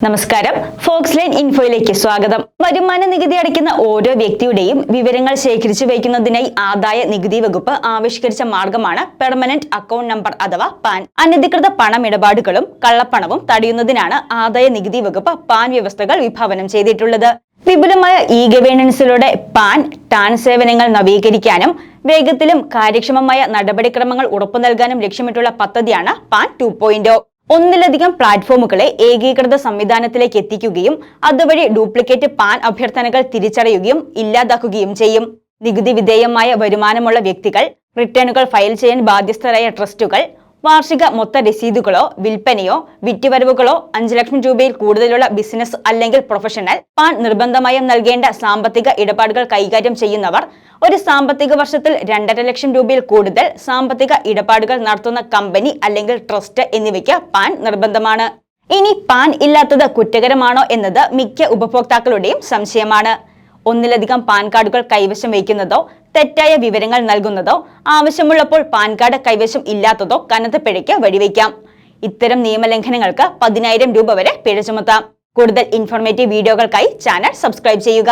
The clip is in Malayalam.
നമസ്കാരം. ഫോക്സ് ലൈൻ ഇൻഫോയിലേക്ക് സ്വാഗതം. വരുമാന നികുതി അടയ്ക്കുന്ന ഓരോ വ്യക്തിയുടെയും വിവരങ്ങൾ ശേഖരിച്ചു വയ്ക്കുന്നതിനായി ആദായ നികുതി വകുപ്പ് ആവിഷ്കരിച്ച മാർഗമാണ് പെർമനന്റ് അക്കൗണ്ട് നമ്പർ അഥവാ പാൻ. അനധികൃത പണമിടപാടുകളും കള്ളപ്പണവും തടയുന്നതിനാണ് ആദായ നികുതി വകുപ്പ് പാൻ വ്യവസ്ഥകൾ വിഭാവനം ചെയ്തിട്ടുള്ളത്. വിപുലമായ ഇ ഗവേണൻസിലൂടെ പാൻ ടാൻ സേവനങ്ങൾ നവീകരിക്കാനും വേഗത്തിലും കാര്യക്ഷമമായ നടപടിക്രമങ്ങൾ ഉറപ്പു നൽകാനും ലക്ഷ്യമിട്ടുള്ള പദ്ധതിയാണ് പാൻ ടു ഒന്നിലധികം പ്ലാറ്റ്ഫോമുകളെ ഏകീകൃത സംവിധാനത്തിലേക്ക് എത്തിക്കുകയും അതുവഴി ഡ്യൂപ്ലിക്കേറ്റ് പാൻ അഭ്യർത്ഥനകൾ തിരിച്ചറിയുകയും ഇല്ലാതാക്കുകയും ചെയ്യും. നികുതി വിധേയമായ വരുമാനമുള്ള വ്യക്തികൾ റിട്ടേണുകൾ ഫയൽ ചെയ്യാൻ ബാധ്യസ്ഥരായ ട്രസ്റ്റുകൾ വാർഷിക മൊത്ത രസീതുകളോ വിൽപ്പനയോ വിറ്റുവരവുകളോ അഞ്ചു ലക്ഷം രൂപയിൽ കൂടുതലുള്ള ബിസിനസ് അല്ലെങ്കിൽ പ്രൊഫഷണൽ പാൻ നിർബന്ധമായും നൽകേണ്ട സാമ്പത്തിക ഇടപാടുകൾ കൈകാര്യം ചെയ്യുന്നവർ ഒരു സാമ്പത്തിക വർഷത്തിൽ രണ്ടര ലക്ഷം രൂപയിൽ കൂടുതൽ സാമ്പത്തിക ഇടപാടുകൾ നടത്തുന്ന കമ്പനി അല്ലെങ്കിൽ ട്രസ്റ്റ് എന്നിവയ്ക്ക് പാൻ നിർബന്ധമാണ്. ഇനി പാൻ ഇല്ലാത്തത് കുറ്റകരമാണോ എന്നത് മിക്ക ഉപഭോക്താക്കളുടെയും സംശയമാണ്. ഒന്നിലധികം പാൻ കാർഡുകൾ കൈവശം വയ്ക്കുന്നതോ തെറ്റായ വിവരങ്ങൾ നൽകുന്നതോ ആവശ്യമുള്ളപ്പോൾ പാൻ കാർഡ് കൈവശം ഇല്ലാത്തതോ കനത്ത പിഴയ്ക്ക് വഴിവെക്കാം ഇത്തരം നിയമലംഘനങ്ങൾക്ക് പതിനായിരം രൂപ വരെ പിഴ ചുമത്താം. കൂടുതൽ ഇൻഫോർമേറ്റീവ് വീഡിയോകൾക്കായി ചാനൽ സബ്സ്ക്രൈബ് ചെയ്യുക.